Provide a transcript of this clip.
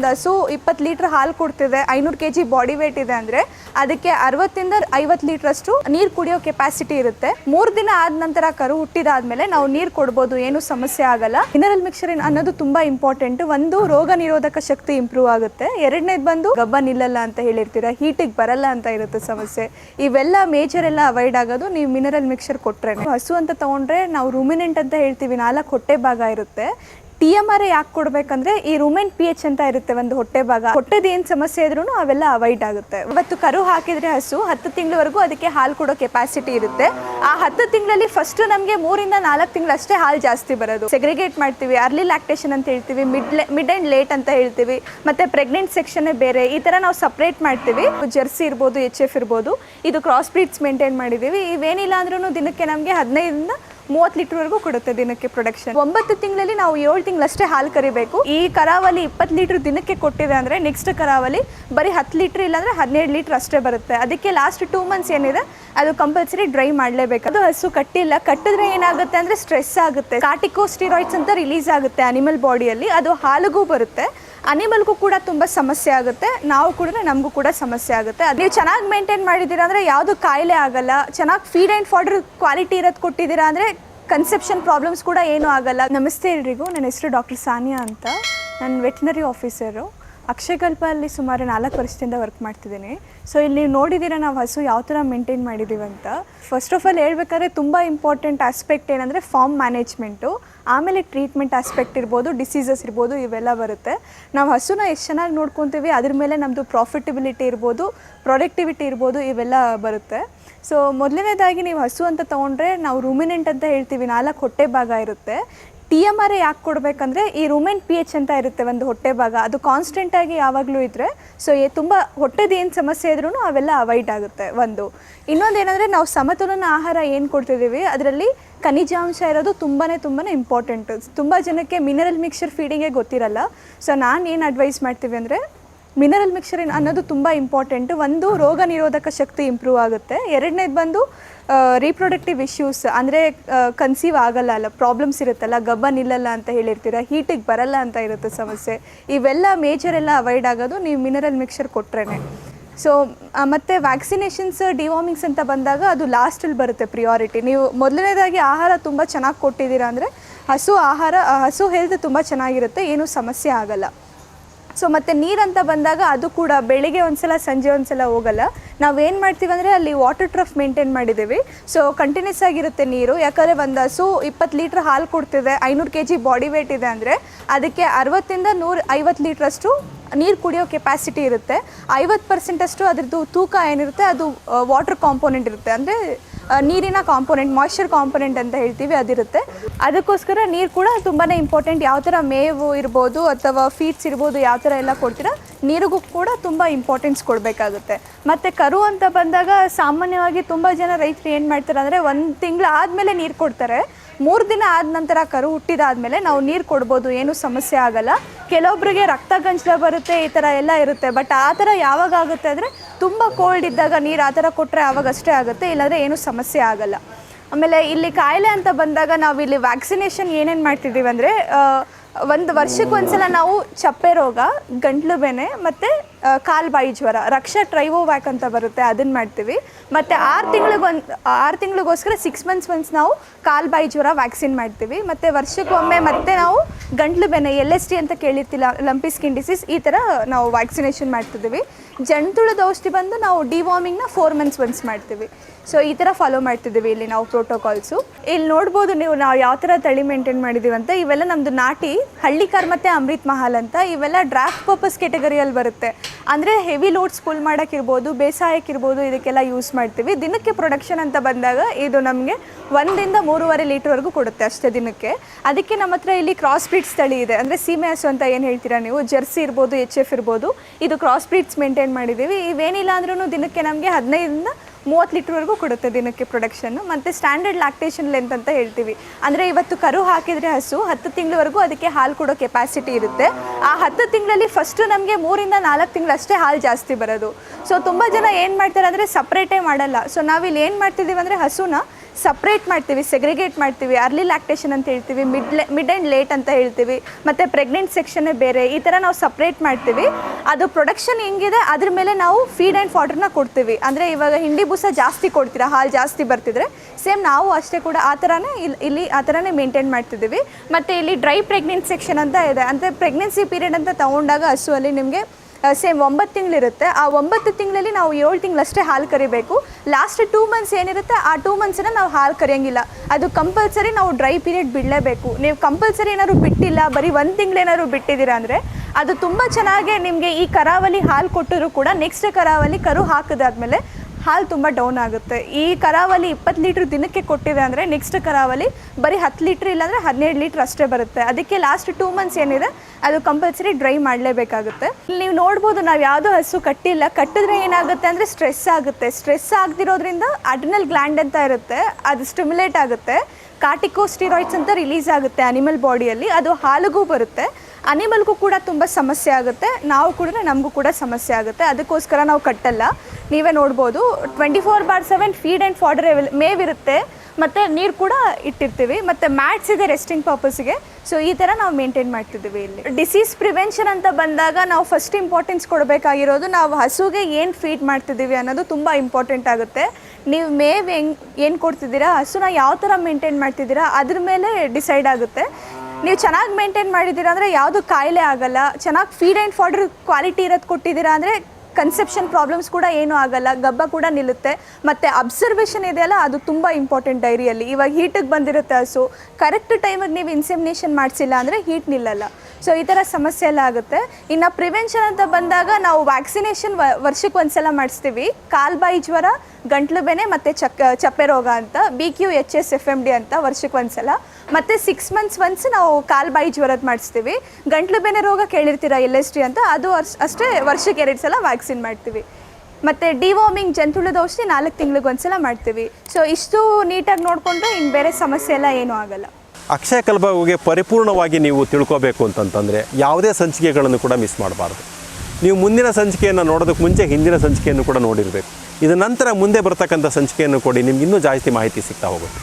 ಒಂದು ಹಸು ಇಪ್ಪತ್ತು ಲೀಟ್ರ್ ಹಾಲು ಕೊಡ್ತಿದೆ. ಐನೂರು ಕೆ ಜಿ ಬಾಡಿ ವೇಟ್ ಇದೆ ಅಂದರೆ ಅದಕ್ಕೆ ಅರವತ್ತಿಂದ ಐವತ್ತು ಲೀಟ್ರಷ್ಟು ನೀರು ಕುಡಿಯೋ ಕೆಪಾಸಿಟಿ ಇರುತ್ತೆ. ಮೂರು ದಿನ ಆದ ನಂತರ ಕರು ಹುಟ್ಟಿದಾದ್ಮೇಲೆ ನಾವು ನೀರು ಕೊಡ್ಬೋದು, ಏನು ಸಮಸ್ಯೆ ಆಗಲ್ಲ. ಮಿನರಲ್ ಮಿಕ್ಸರ್ ಅನ್ನೋದು ತುಂಬಾ ಇಂಪಾರ್ಟೆಂಟ್ ಒಂದು ರೋಗ ನಿರೋಧಕ ಶಕ್ತಿ ಇಂಪ್ರೂವ್ ಆಗುತ್ತೆ. ಎರಡನೇದು ಬಂದು ಗಬ್ಬ ನಿಲ್ಲಲ್ಲ ಅಂತ ಹೇಳಿರ್ತೀರ ಹೀಟಿಗೆ ಬರಲ್ಲ ಅಂತ ಇರುತ್ತೆ ಸಮಸ್ಯೆ. ಇವೆಲ್ಲ ಮೇಜರ್ ಎಲ್ಲ ಅವಾಯ್ಡ್ ಆಗೋದು ನೀವು ಮಿನರಲ್ ಮಿಕ್ಸರ್ ಕೊಟ್ರೆ ಹಸು ಅಂತ ತಗೊಂಡ್ರೆ ನಾವು ರೂಮಿನೆಂಟ್ ಅಂತ ಹೇಳ್ತೀವಿ, ನಾಲ್ಕು ಹೊಟ್ಟೆ ಭಾಗ ಇರುತ್ತೆ. ಟಿ ಎಂ ಆರ್ ಯಾಕೆ ಕೊಡ್ಬೇಕಂದ್ರೆ ಈ ರೂಮೆನ್ ಪಿ ಎಚ್ ಅಂತ ಇರುತ್ತೆ ಒಂದು ಹೊಟ್ಟೆ ಭಾಗ. ಹೊಟ್ಟೆದ ಏನು ಸಮಸ್ಯೆ ಇದ್ರೂ ಅವೆಲ್ಲ ಅವಾಯ್ಡ್ ಆಗುತ್ತೆ. ಇವತ್ತು ಕರು ಹಾಕಿದ್ರೆ ಹಸು, ಹತ್ತು ತಿಂಗಳವರೆಗೂ ಅದಕ್ಕೆ ಹಾಲು ಕೊಡೋ ಕೆಪಾಸಿಟಿ ಇರುತ್ತೆ. ಆ ಹತ್ತು ತಿಂಗಳಲ್ಲಿ ಫಸ್ಟ್ ನಮಗೆ ಮೂರಿಂದ ನಾಲ್ಕು ತಿಂಗಳು ಅಷ್ಟೇ ಹಾಲು ಜಾಸ್ತಿ ಬರೋದು. ಸೆಗ್ರಿಗೇಟ್ ಮಾಡ್ತೀವಿ ಅರ್ಲಿ ಲ್ಯಾಕ್ಟೇಷನ್ ಅಂತ ಹೇಳ್ತೀವಿ ಮಿಡ್ ಮಿಡ್ ಆ್ಯಂಡ್ ಲೇಟ್ ಅಂತ ಹೇಳ್ತೀವಿ, ಮತ್ತೆ ಪ್ರೆಗ್ನೆಂಟ್ ಸೆಕ್ಷನ್ನೇ ಬೇರೆ, ಈ ಥರ ನಾವು ಸಪ್ರೇಟ್ ಮಾಡ್ತೀವಿ. ಜರ್ಸಿ ಇರ್ಬೋದು ಎಚ್ ಎಫ್ ಇರ್ಬೋದು. ಇದು ಕ್ರಾಸ್ ಬ್ರೀಡ್ಸ್ ಮೇಂಟೈನ್ ಮಾಡಿದ್ದೀವಿ. ಇವೇನಿಲ್ಲ ಅಂದ್ರೂ ದಿನಕ್ಕೆ ನಮಗೆ ಹದಿನೈದರಿಂದ ಮೂವತ್ತು ಲೀಟರ್ವರೆಗೂ ಕೊಡುತ್ತೆ ದಿನಕ್ಕೆ ಪ್ರೊಡಕ್ಷನ್ ಒಂಬತ್ತು ತಿಂಗಳಲ್ಲಿ ನಾವು ಏಳು ತಿಂಗಳಷ್ಟೇ ಹಾಲು ಕರಿಬೇಕು. ಈ ಕರಾವಳಿ ಇಪ್ಪತ್ತು ಲೀಟರ್ ದಿನಕ್ಕೆ ಕೊಟ್ಟಿದೆ ಅಂದರೆ ನೆಕ್ಸ್ಟ್ ಕರಾವಳಿ ಬರೀ ಹತ್ತು ಲೀಟ್ರ್ ಇಲ್ಲಾಂದರೆ ಹದಿನೇಳು ಲೀಟ್ರ್ ಅಷ್ಟೇ ಬರುತ್ತೆ. ಅದಕ್ಕೆ ಲಾಸ್ಟ್ ಟೂ ಮಂತ್ಸ್ ಏನಿದೆ, ಅದು ಕಂಪಲ್ಸರಿ ಡ್ರೈ ಮಾಡಲೇಬೇಕು. ಅದು ಹಸು ಕಟ್ಟಿಲ್ಲ, ಕಟ್ಟಿದ್ರೆ ಏನಾಗುತ್ತೆ ಅಂದರೆ ಸ್ಟ್ರೆಸ್ ಆಗುತ್ತೆ. ಕಾರ್ಟಿಕೋಸ್ಟಿರಾಯ್ಡ್ಸ್ ಅಂತ ರಿಲೀಸ್ ಆಗುತ್ತೆ ಅನಿಮಲ್ ಬಾಡಿಯಲ್ಲಿ ಅದು ಹಾಲಿಗೂ ಬರುತ್ತೆ. ಅನಿಮಲ್ಗೂ ಕೂಡ ತುಂಬ ಸಮಸ್ಯೆ ಆಗುತ್ತೆ. ನಾವು ಕೂಡ ನಮಗೂ ಕೂಡ ಸಮಸ್ಯೆ ಆಗುತ್ತೆ. ನೀವು ಚೆನ್ನಾಗಿ ಮೇಂಟೈನ್ ಮಾಡಿದ್ದೀರಾ ಅಂದರೆ ಯಾವುದು ಕಾಯಿಲೆ ಆಗಲ್ಲ. ಚೆನ್ನಾಗಿ ಫೀಡ್ ಆ್ಯಂಡ್ ಫಾರ್ಡರ್ ಕ್ವಾಲಿಟಿ ಇರೋದು ಕೊಟ್ಟಿದ್ದೀರಾ ಅಂದರೆ ಕನ್ಸೆಪ್ಷನ್ ಪ್ರಾಬ್ಲಮ್ಸ್ ಕೂಡ ಏನೂ ಆಗಲ್ಲ. ನಮಸ್ತೆ ಎಲ್ರಿಗೂ. ನನ್ನ ಹೆಸರು ಡಾಕ್ಟರ್ ಸಾನಿಯಾ ಅಂತ. ನಾನು ವೆಟನರಿ ಆಫೀಸರು. ಅಕ್ಷಯಕಲ್ಪಲ್ಲಿ ಸುಮಾರು ನಾಲ್ಕು ವರ್ಷದಿಂದ ವರ್ಕ್ ಮಾಡ್ತಿದ್ದೀನಿ. ಸೊ ಇಲ್ಲಿ ನೀವು ನೋಡಿದ್ದೀರಾ ನಾವು ಹಸು ಯಾವ ಥರ ಮೇಂಟೈನ್ ಮಾಡಿದ್ದೀವಿ ಅಂತ. ಫಸ್ಟ್ ಆಫ್ ಆಲ್ ಹೇಳ್ಬೇಕಾದ್ರೆ ತುಂಬ ಇಂಪಾರ್ಟೆಂಟ್ ಆಸ್ಪೆಕ್ಟ್ ಏನಂದರೆ ಫಾರ್ಮ್ ಮ್ಯಾನೇಜ್ಮೆಂಟು ಆಮೇಲೆ ಟ್ರೀಟ್ಮೆಂಟ್ ಆಸ್ಪೆಕ್ಟ್ ಇರ್ಬೋದು ಡಿಸೀಸಸ್ ಇರ್ಬೋದು, ಇವೆಲ್ಲ ಬರುತ್ತೆ. ನಾವು ಹಸುನ ಎಷ್ಟು ಚೆನ್ನಾಗಿ ನೋಡ್ಕೊತೀವಿ, ಅದ್ರ ಮೇಲೆ ನಮ್ಮದು ಪ್ರಾಫಿಟಬಿಲಿಟಿ ಇರ್ಬೋದು ಪ್ರೊಡಕ್ಟಿವಿಟಿ ಇರ್ಬೋದು, ಇವೆಲ್ಲ ಬರುತ್ತೆ. ಸೊ ಮೊದಲನೇದಾಗಿ ನೀವು ಹಸು ಅಂತ ತೊಗೊಂಡ್ರೆ ನಾವು ರೂಮಿನೆಂಟ್ ಅಂತ ಹೇಳ್ತೀವಿ, ನಾಲ್ಕು ಹೊಟ್ಟೆ ಭಾಗ ಇರುತ್ತೆ. ಟಿ ಎಂ ಆರ್ ಯಾಕೆ ಕೊಡಬೇಕಂದ್ರೆ ಈ ರೂಮೆನ್ ಪಿ ಎಚ್ ಅಂತ ಇರುತ್ತೆ ಒಂದು ಹೊಟ್ಟೆ ಭಾಗ. ಅದು ಕಾನ್ಸ್ಟೆಂಟಾಗಿ ಯಾವಾಗಲೂ ಇದ್ದರೆ ಸೊ ತುಂಬ ಹೊಟ್ಟೆದು ಏನು ಸಮಸ್ಯೆ ಇದ್ರೂ ಅವೆಲ್ಲ ಅವಾಯ್ಡ್ ಆಗುತ್ತೆ ಒಂದು. ಇನ್ನೊಂದು ಏನಂದರೆ ನಾವು ಸಮತೋಲನ ಆಹಾರ ಏನು ಕೊಡ್ತಿದ್ದೀವಿ, ಅದರಲ್ಲಿ ಖನಿಜಾಂಶ ಇರೋದು ತುಂಬಾ ತುಂಬಾ ಇಂಪಾರ್ಟೆಂಟ್ ತುಂಬ ಜನಕ್ಕೆ ಮಿನರಲ್ ಮಿಕ್ಸರ್ ಫೀಡಿಂಗೇ ಗೊತ್ತಿರಲ್ಲ. ಸೊ ನಾನು ಏನು ಅಡ್ವೈಸ್ ಮಾಡ್ತೀವಿ ಅಂದರೆ ಮಿನರಲ್ ಮಿಕ್ಸರ್ ಅನ್ನೋದು ತುಂಬ ಇಂಪಾರ್ಟೆಂಟ್ ಒಂದು ರೋಗ ನಿರೋಧಕ ಶಕ್ತಿ ಇಂಪ್ರೂವ್ ಆಗುತ್ತೆ. ಎರಡನೇದು ಬಂದು ರೀಪ್ರೊಡಕ್ಟಿವ್ ಇಶ್ಯೂಸ್ ಅಂದರೆ ಕನ್ಸೀವ್ ಆಗಲ್ಲ ಅಲ್ಲ ಪ್ರಾಬ್ಲಮ್ಸ್ ಇರುತ್ತಲ್ಲ ಗಬ್ಬ ನಿಲ್ಲಲ್ಲ ಅಂತ ಹೇಳಿರ್ತೀರ ಹೀಟಿಗೆ ಬರಲ್ಲ ಅಂತ ಇರುತ್ತೆ ಸಮಸ್ಯೆ. ಇವೆಲ್ಲ ಮೇಜರ್ ಎಲ್ಲ ಅವಾಯ್ಡ್ ಆಗೋದು ನೀವು ಮಿನರಲ್ ಮಿಕ್ಸರ್ ಕೊಟ್ರೇ ಸೊ ಮತ್ತು ವ್ಯಾಕ್ಸಿನೇಷನ್ಸ್ ಡಿವಾರ್ಮಿಂಗ್ಸ್ ಅಂತ ಬಂದಾಗ ಅದು ಲಾಸ್ಟಲ್ಲಿ ಬರುತ್ತೆ ಪ್ರಿಯಾರಿಟಿ ನೀವು ಮೊದಲನೇದಾಗಿ ಆಹಾರ ತುಂಬ ಚೆನ್ನಾಗಿ ಕೊಟ್ಟಿದ್ದೀರಾ ಅಂದರೆ, ಹಸು ಆಹಾರ ಹಸು ಹೆಲ್ತ್ ತುಂಬ ಚೆನ್ನಾಗಿರುತ್ತೆ, ಏನೂ ಸಮಸ್ಯೆ ಆಗಲ್ಲ. ಸೊ ಮತ್ತು ನೀರಂತ ಬಂದಾಗ ಅದು ಕೂಡ ಬೆಳಿಗ್ಗೆ ಒಂದ್ಸಲ, ಸಂಜೆ ಒಂದ್ಸಲ ಹೋಗಲ್ಲ. ನಾವು ಏನು ಮಾಡ್ತೀವಿ ಅಂದರೆ ಅಲ್ಲಿ ವಾಟರ್ ಟ್ರಫ್ ಮೇಂಟೈನ್ ಮಾಡಿದ್ದೀವಿ. ಸೊ ಕಂಟಿನ್ಯೂಸ್ ಆಗಿರುತ್ತೆ ನೀರು. ಯಾಕಂದರೆ ಒಂದು ಹಸು ಇಪ್ಪತ್ತು ಲೀಟ್ರ್ ಹಾಲು ಕೊಡ್ತಿದೆ. ಐನೂರು ಕೆ ಜಿ ಬಾಡಿ ವೇಟ್ ಇದೆ ಅಂದರೆ ಅದಕ್ಕೆ ಅರವತ್ತಿಂದ ನೂರ ಐವತ್ತು ಲೀಟ್ರಷ್ಟು ನೀರು ಕುಡಿಯೋ ಕೆಪಾಸಿಟಿ ಇರುತ್ತೆ. ಐವತ್ತು ಪರ್ಸೆಂಟಷ್ಟು ಅದ್ರದ್ದು ತೂಕ ಏನಿರುತ್ತೆ, ಅದು ವಾಟರ್ ಕಾಂಪೋನೆಂಟ್ ಇರುತ್ತೆ. ಅಂದರೆ ನೀರಿನ ಕಾಂಪೊನೆಂಟ್ ಮಾಯ್ಶ್ಚರ್ ಕಾಂಪೊನೆಂಟ್ ಅಂತ ಹೇಳ್ತೀವಿ, ಅದಿರುತ್ತೆ. ಅದಕ್ಕೋಸ್ಕರ ನೀರು ಕೂಡ ತುಂಬಾ ಇಂಪಾರ್ಟೆಂಟ್ ಯಾವ ಥರ ಮೇವು ಇರ್ಬೋದು ಅಥವಾ ಫೀಡ್ಸ್ ಇರ್ಬೋದು, ಯಾವ ಥರ ಎಲ್ಲ ಕೊಡ್ತೀರಾ, ನೀರಿಗೂ ಕೂಡ ತುಂಬ ಇಂಪಾರ್ಟೆನ್ಸ್ ಕೊಡಬೇಕಾಗುತ್ತೆ. ಮತ್ತು ಕರು ಅಂತ ಬಂದಾಗ ಸಾಮಾನ್ಯವಾಗಿ ತುಂಬ ಜನ ರೈತರು ಏನು ಮಾಡ್ತಾರೆ ಅಂದರೆ ಒಂದು ತಿಂಗಳು ಆದಮೇಲೆ ನೀರು ಕೊಡ್ತಾರೆ. ಮೂರು ದಿನ ಆದ ನಂತರ ಕರು ಹುಟ್ಟಿದಾದಮೇಲೆ ನಾವು ನೀರು ಕೊಡ್ಬೋದು, ಏನೂ ಸಮಸ್ಯೆ ಆಗಲ್ಲ. ಕೆಲವೊಬ್ಬರಿಗೆ ರಕ್ತ ಗಂಜಲ ಬರುತ್ತೆ, ಈ ಥರ ಎಲ್ಲ ಇರುತ್ತೆ. ಬಟ್ ಆ ಥರ ಯಾವಾಗ ಆಗುತ್ತೆ ಅಂದರೆ ತುಂಬ ಕೋಲ್ಡ್ ಇದ್ದಾಗ ನೀರು ಆ ಥರ ಕೊಟ್ಟರೆ ಆವಾಗ ಅಷ್ಟೇ ಆಗುತ್ತೆ, ಇಲ್ಲಾಂದರೆ ಏನೂ ಸಮಸ್ಯೆ ಆಗಲ್ಲ. ಆಮೇಲೆ ಇಲ್ಲಿ ಕಾಯಿಲೆ ಅಂತ ಬಂದಾಗ ನಾವು ಇಲ್ಲಿ ವ್ಯಾಕ್ಸಿನೇಷನ್ ಏನೇನು ಮಾಡ್ತಿದ್ದೀವಿ ಅಂದರೆ ಒಂದು ವರ್ಷಕ್ಕೆ ಒಂದ್ಸಲ ನಾವು ಚಪ್ಪೆ ರೋಗ, ಗಂಟ್ಲು ಬೆನೆ ಮತ್ತು ಕಾಲು ಬಾಯಿ ಜ್ವರ, ರಕ್ಷಾ ಟ್ರೈವೋವ್ಯಾಕ್ ಅಂತ ಬರುತ್ತೆ ಅದನ್ನು ಮಾಡ್ತೀವಿ. ಮತ್ತು ಆರು ತಿಂಗಳಿಗೊಂದು ಆರು ತಿಂಗಳಿಗೋಸ್ಕರ ಸಿಕ್ಸ್ ಮಂತ್ಸ್ ಒನ್ಸ್ ನಾವು ಕಾಲು ಬಾಯಿ ಜ್ವರ ವ್ಯಾಕ್ಸಿನ್ ಮಾಡ್ತೀವಿ. ಮತ್ತು ವರ್ಷಕ್ಕೊಮ್ಮೆ ಮತ್ತೆ ನಾವು ಗಂಟ್ಲು ಬೆನೆ ಎಲ್ ಎಸ್ ಟಿ ಅಂತ ಕೇಳಿರ್ತಿಲ್ಲ, ಲಂಪಿ ಸ್ಕಿನ್ ಡಿಸೀಸ್, ಈ ಥರ ನಾವು ವ್ಯಾಕ್ಸಿನೇಷನ್ ಮಾಡ್ತಿದ್ದೀವಿ. ಜಂತುಳದ ಔಷಧಿ ಬಂದು ನಾವು ಡಿವಾರ್ಮಿಂಗ್ನ ಫೋರ್ ಮಂತ್ಸ್ ಒನ್ಸ್ ಮಾಡ್ತೀವಿ. ಸೊ ಈ ಥರ ಫಾಲೋ ಮಾಡ್ತಿದ್ದೀವಿ ಇಲ್ಲಿ ನಾವು ಪ್ರೋಟೋಕಾಲ್ಸು ಇಲ್ಲಿ ನೋಡ್ಬೋದು ನೀವು ನಾವು ಯಾವ ಥರ ತಳಿ ಮೇಂಟೈನ್ ಮಾಡಿದ್ದೀವಿ ಅಂತ. ಇವೆಲ್ಲ ನಮ್ಮದು ನಾಟಿ, ಹಳ್ಳಿಕಾರ್ ಮತ್ತು ಅಮೃತ್ ಮಹಲ್ ಅಂತ ಇವೆಲ್ಲ ಡ್ರಾಫ್ಟ್ ಪರ್ಪಸ್ ಕೆಟಗರಿಯಲ್ಲಿ ಬರುತ್ತೆ. ಅಂದರೆ ಹೆವಿ ಲೋಡ್ಸ್ ಫುಲ್ ಮಾಡೋಕ್ಕಿರ್ಬೋದು, ಬೇಸಾಯಕ್ಕಿರ್ಬೋದು ಇದಕ್ಕೆಲ್ಲ ಯೂಸ್ ಮಾಡ್ತೀವಿ. ದಿನಕ್ಕೆ ಪ್ರೊಡಕ್ಷನ್ ಅಂತ ಬಂದಾಗ ಇದು ನಮಗೆ ಒಂದಿಂದ ಮೂರುವರೆ ಲೀಟ್ರ್ವರೆಗೂ ಕೊಡುತ್ತೆ ಅಷ್ಟೇ ದಿನಕ್ಕೆ. ಅದಕ್ಕೆ ನಮ್ಮ ಹತ್ರ ಇಲ್ಲಿ ಕ್ರಾಸ್ ಬ್ರೀಡ್ಸ್ ತಳಿ ಇದೆ. ಅಂದರೆ ಸೀಮೆ ಹಸು ಅಂತ ಏನು ಹೇಳ್ತೀರಾ ನೀವು? ಜರ್ಸಿ ಇರ್ಬೋದು ಎಚ್ ಎಫ್ ಇರ್ಬೋದು. ಇದು ಕ್ರಾಸ್ ಬ್ರೀಡ್ಸ್ ಮೇಂಟೈನ್ ಮಾಡಿದ್ದೀವಿ. ಇವೇನಿಲ್ಲ ಅಂದ್ರೂ ದಿನಕ್ಕೆ ನಮಗೆ ಹದಿನೈದರಿಂದ ಮೂವತ್ತು ಲೀಟ್ರ್ವರೆಗೂ ಕೊಡುತ್ತೆ ದಿನಕ್ಕೆ ಪ್ರೊಡಕ್ಷನ್ನು ಮತ್ತು ಸ್ಟ್ಯಾಂಡರ್ಡ್ ಲ್ಯಾಕ್ಟೇಷನ್ ಲೆಂತ್ ಅಂತ ಹೇಳ್ತೀವಿ. ಅಂದರೆ ಇವತ್ತು ಕರು ಹಾಕಿದರೆ ಹಸು, ಹತ್ತು ತಿಂಗಳವರೆಗೂ ಅದಕ್ಕೆ ಹಾಲು ಕೊಡೋ ಕೆಪಾಸಿಟಿ ಇರುತ್ತೆ. ಆ ಹತ್ತು ತಿಂಗಳಲ್ಲಿ ಫಸ್ಟು ನಮಗೆ ಮೂರಿಂದ ನಾಲ್ಕು ತಿಂಗಳು ಅಷ್ಟೇ ಹಾಲು ಜಾಸ್ತಿ ಬರೋದು. ಸೊ ತುಂಬ ಜನ ಏನು ಮಾಡ್ತಾರೆ ಅಂದರೆ ಸಪ್ರೇಟೇ ಮಾಡಲ್ಲ. ಸೊ ನಾವಿಲ್ಲಿ ಏನು ಮಾಡ್ತಿದ್ದೀವಿ ಅಂದರೆ ಹಸುನ ಸಪ್ರೇಟ್ ಮಾಡ್ತೀವಿ ಸೆಗ್ರಿಗೇಟ್ ಮಾಡ್ತೀವಿ ಅರ್ಲಿ ಲ್ಯಾಕ್ಟೇಷನ್ ಅಂತ ಹೇಳ್ತೀವಿ ಮಿಡ್ ಮಿಡ್ ಆ್ಯಂಡ್ ಲೇಟ್ ಅಂತ ಹೇಳ್ತೀವಿ, ಮತ್ತು ಪ್ರೆಗ್ನೆಂಟ್ ಸೆಕ್ಷನ್ನೇ ಬೇರೆ, ಈ ಥರ ನಾವು ಸಪ್ರೇಟ್ ಮಾಡ್ತೀವಿ. ಅದು ಪ್ರೊಡಕ್ಷನ್ ಹೆಂಗಿದೆ, ಅದ್ರ ಮೇಲೆ ನಾವು ಫೀಡ್ ಆ್ಯಂಡ್ ಫಾಡ್ರನ್ನ ಕೊಡ್ತೀವಿ. ಅಂದರೆ ಇವಾಗ ಹಿಂಡಿ ಬೂಸ ಜಾಸ್ತಿ ಕೊಡ್ತೀರಾ, ಹಾಲು ಜಾಸ್ತಿ ಬರ್ತಿದ್ರೆ ಸೇಮ್ ನಾವು ಅಷ್ಟೇ ಕೂಡ ಆ ಥರನೇ ಇಲ್ಲಿ ಇಲ್ಲಿ ಆ ಥರನೇ ಮೇಂಟೈನ್ ಮಾಡ್ತಿದ್ದೀವಿ. ಮತ್ತು ಇಲ್ಲಿ ಡ್ರೈ ಪ್ರೆಗ್ನೆಂಟ್ ಸೆಕ್ಷನ್ ಅಂತ ಇದೆ, ಅಂದರೆ ಪ್ರೆಗ್ನೆನ್ಸಿ ಪೀರಿಯಡ್ ಅಂತ ತೊಗೊಂಡಾಗ ಹಸುವಲ್ಲಿ ನಿಮಗೆ ಸೇಮ್ ಒಂಬತ್ತು ತಿಂಗಳಿರುತ್ತೆ. ಆ ಒಂಬತ್ತು ತಿಂಗಳಲ್ಲಿ ನಾವು ಏಳು ತಿಂಗಳಷ್ಟೇ ಹಾಲು ಕರಿಬೇಕು. ಲಾಸ್ಟ್ ಟೂ ಮಂತ್ಸ್ ಏನಿರುತ್ತೆ, ಆ ಟೂ ಮಂತ್ಸನ್ನ ನಾವು ಹಾಲು ಕರೆಯೋಂಗಿಲ್ಲ. ಅದು ಕಂಪಲ್ಸರಿ ನಾವು ಡ್ರೈ ಪೀರಿಯಡ್ ಬಿಡಲೇಬೇಕು. ನೀವು ಕಂಪಲ್ಸರಿ ಏನಾದ್ರು ಬಿಟ್ಟಿಲ್ಲ, ಬರೀ ಒಂದು ತಿಂಗಳೇನಾದ್ರು ಬಿಟ್ಟಿದ್ದೀರಾ ಅಂದರೆ, ಅದು ತುಂಬ ಚೆನ್ನಾಗಿ ನಿಮಗೆ ಈ ಕರಾವಳಿ ಹಾಲು ಕೊಟ್ಟರೂ ಕೂಡ ನೆಕ್ಸ್ಟ್ ಕರಾವಳಿ ಕರು ಹಾಕಿದಾದ್ಮೇಲೆ ಹಾಲು ತುಂಬ ಡೌನ್ ಆಗುತ್ತೆ. ಈ ಕರಾವಳಿ ಇಪ್ಪತ್ತು ಲೀಟ್ರ್ ದಿನಕ್ಕೆ ಕೊಟ್ಟಿದೆ ಅಂದರೆ ನೆಕ್ಸ್ಟ್ ಕರಾವಳಿ ಬರೀ ಹತ್ತು ಲೀಟ್ರ್ ಇಲ್ಲಾಂದರೆ ಹದಿನೇಳು ಲೀಟ್ರ್ ಅಷ್ಟೇ ಬರುತ್ತೆ. ಅದಕ್ಕೆ ಲಾಸ್ಟ್ ಟೂ ಮಂತ್ಸ್ ಏನಿದೆ, ಅದು ಕಂಪಲ್ಸರಿ ಡ್ರೈ ಮಾಡಲೇಬೇಕಾಗುತ್ತೆ. ಇಲ್ಲಿ ನೀವು ನೋಡ್ಬೋದು, ನಾವು ಯಾವುದೋ ಹಸು ಕಟ್ಟಿಲ್ಲ. ಕಟ್ಟಿದ್ರೆ ಏನಾಗುತ್ತೆ ಅಂದರೆ ಸ್ಟ್ರೆಸ್ ಆಗುತ್ತೆ. ಸ್ಟ್ರೆಸ್ ಆಗದಿರೋದ್ರಿಂದ ಅಡ್ರಿನಲ್ ಗ್ಲ್ಯಾಂಡ್ ಅಂತ ಇರುತ್ತೆ. ಅದು ಸ್ಟಿಮ್ಯುಲೇಟ್ ಆಗುತ್ತೆ. ಕಾರ್ಟಿಕೋಸ್ಟಿರಾಯ್ಡ್ಸ್ ಅಂತ ರಿಲೀಸ್ ಆಗುತ್ತೆ ಅನಿಮಲ್ ಬಾಡಿಯಲ್ಲಿ ಅದು ಹಾಲಿಗೂ ಬರುತ್ತೆ. ಅನಿಮಲ್ಗೂ ಕೂಡ ತುಂಬ ಸಮಸ್ಯೆ ಆಗುತ್ತೆ. ನಾವು ಕೂಡ ನಮಗೂ ಕೂಡ ಸಮಸ್ಯೆ ಆಗುತ್ತೆ. ಅದಕ್ಕೋಸ್ಕರ ನಾವು ಕಟ್ಟಲ್ಲ. ನೀವೇ ನೋಡ್ಬೋದು. Twenty four by seven feed and fodder ಮೇವಿರುತ್ತೆ. ಮತ್ತು ನೀರು ಕೂಡ ಇಟ್ಟಿರ್ತೀವಿ. ಮತ್ತು ಮ್ಯಾಟ್ಸ್ ಇದೆ ರೆಸ್ಟಿಂಗ್ ಪರ್ಪಸ್ಗೆ ಸೊ ಈ ಥರ ನಾವು ಮೇಂಟೈನ್ ಮಾಡ್ತಿದ್ದೀವಿ ಇಲ್ಲಿ. ಡಿಸೀಸ್ ಪ್ರಿವೆನ್ಷನ್ ಅಂತ ಬಂದಾಗ ನಾವು ಫಸ್ಟ್ ಇಂಪಾರ್ಟೆನ್ಸ್ ಕೊಡಬೇಕಾಗಿರೋದು ನಾವು ಹಸುಗೆ ಏನು ಫೀಡ್ ಮಾಡ್ತಿದ್ದೀವಿ ಅನ್ನೋದು ತುಂಬ ಇಂಪಾರ್ಟೆಂಟ್ ಆಗುತ್ತೆ. ನೀವು ಮೇವ್ ಹೆಂಗ್, ಏನು ಕೊಡ್ತಿದ್ದೀರಾ, ಹಸುನ ಯಾವ ಥರ ಮೇಂಟೈನ್ ಮಾಡ್ತಿದ್ದೀರಾ, ಅದ್ರ ಮೇಲೆ ಡಿಸೈಡ್ ಆಗುತ್ತೆ. ನೀವು ಚೆನ್ನಾಗಿ ಮೇಂಟೈನ್ ಮಾಡಿದ್ದೀರಾ ಅಂದರೆ ಯಾವುದು ಕಾಯಿಲೆ ಆಗಲ್ಲ. ಚೆನ್ನಾಗಿ ಫೀಡ್ ಆ್ಯಂಡ್ ಫಾಡರ್ ಕ್ವಾಲಿಟಿ ಇರೋದು ಕೊಟ್ಟಿದ್ದೀರಾ ಅಂದರೆ ಕನ್ಸೆಪ್ಷನ್ ಪ್ರಾಬ್ಲಮ್ಸ್ ಕೂಡ ಏನೂ ಆಗಲ್ಲ, ಗಬ್ಬ ಕೂಡ ನಿಲ್ಲುತ್ತೆ. ಮತ್ತು ಅಬ್ಸರ್ವೇಷನ್ ಇದೆಯಲ್ಲ ಅದು ತುಂಬ ಇಂಪಾರ್ಟೆಂಟ್ ಡೈರಿಯಲ್ಲಿ ಇವಾಗ ಹೀಟಿಗೆ ಬಂದಿರುತ್ತೆ ಹಸು ಕರೆಕ್ಟ್ ಟೈಮಿಗೆ ನೀವು ಇನ್ಸೆಮಿನೇಷನ್ ಮಾಡಿಸಿಲ್ಲ ಅಂದರೆ ಹೀಟ್ ನಿಲ್ಲಲ್ಲ. ಸೊ ಈ ಥರ ಸಮಸ್ಯೆ ಎಲ್ಲ ಆಗುತ್ತೆ. ಇನ್ನು ಪ್ರಿವೆನ್ಷನ್ ಅಂತ ಬಂದಾಗ ನಾವು ವ್ಯಾಕ್ಸಿನೇಷನ್ ವರ್ಷಕ್ಕೆ ಒಂದ್ಸಲ ಮಾಡಿಸ್ತೀವಿ. ಕಾಲ್ಬಾಯಿ ಜ್ವರ, ಗಂಟ್ಲು ಬೆನೆ ಮತ್ತು ಚಕ್, ಚಪ್ಪೆ ರೋಗ ಅಂತ B Q H S F M D ಅಂತ ವರ್ಷಕ್ಕೆ ಒಂದ್ಸಲ. ಮತ್ತು ಸಿಕ್ಸ್ ಮಂತ್ಸ್ ಒನ್ಸ್ ನಾವು ಕಾಲ್ಬಾಯಿ ಜ್ವರದ ಮಾಡಿಸ್ತೀವಿ. ಗಂಟ್ಲು ಬೆನೆ ರೋಗ ಕೇಳಿರ್ತೀರ ಎಲ್ ಎಸ್ ಟಿ ಅಂತ, ಅದು ಅಷ್ಟೇ ವರ್ಷಕ್ಕೆ ಎರಡು ಸಲ ವ್ಯಾಕ್ಸಿನ್ ಮಾಡ್ತೀವಿ. ಮತ್ತು ಡಿವಾಮಿಂಗ್ ಜಂತುಳದ ಔಷಧಿ ನಾಲ್ಕು ತಿಂಗಳಿಗೆ ಒಂದ್ಸಲ ಮಾಡ್ತೀವಿ. ಸೊ ಇಷ್ಟು ನೀಟಾಗಿ ನೋಡಿಕೊಂಡ್ರೆ ಇನ್ನು ಬೇರೆ ಸಮಸ್ಯೆ ಎಲ್ಲ ಏನೂ ಆಗಲ್ಲ. ಅಕ್ಷಯ ಕಲ್ಬಾವಿಗೆ ಪರಿಪೂರ್ಣವಾಗಿ ನೀವು ತಿಳ್ಕೋಬೇಕು ಅಂತಂತಂದರೆ ಯಾವುದೇ ಸಂಚಿಕೆಗಳನ್ನು ಕೂಡ ಮಿಸ್ ಮಾಡಬಾರ್ದು. ನೀವು ಮುಂದಿನ ಸಂಚಿಕೆಯನ್ನು ನೋಡೋದಕ್ಕೆ ಮುಂಚೆ ಹಿಂದಿನ ಸಂಚಿಕೆಯನ್ನು ಕೂಡ ನೋಡಿರಬೇಕು. ಇದ ನಂತರ ಮುಂದೆ ಬರ್ತಕ್ಕಂಥ ಸಂಚಿಕೆಯನ್ನು ಕೊಡಿ, ನಿಮ್ಗೆ ಇನ್ನೂ ಜಾಸ್ತಿ ಮಾಹಿತಿ ಸಿಗ್ತಾ ಹೋಗುತ್ತೆ.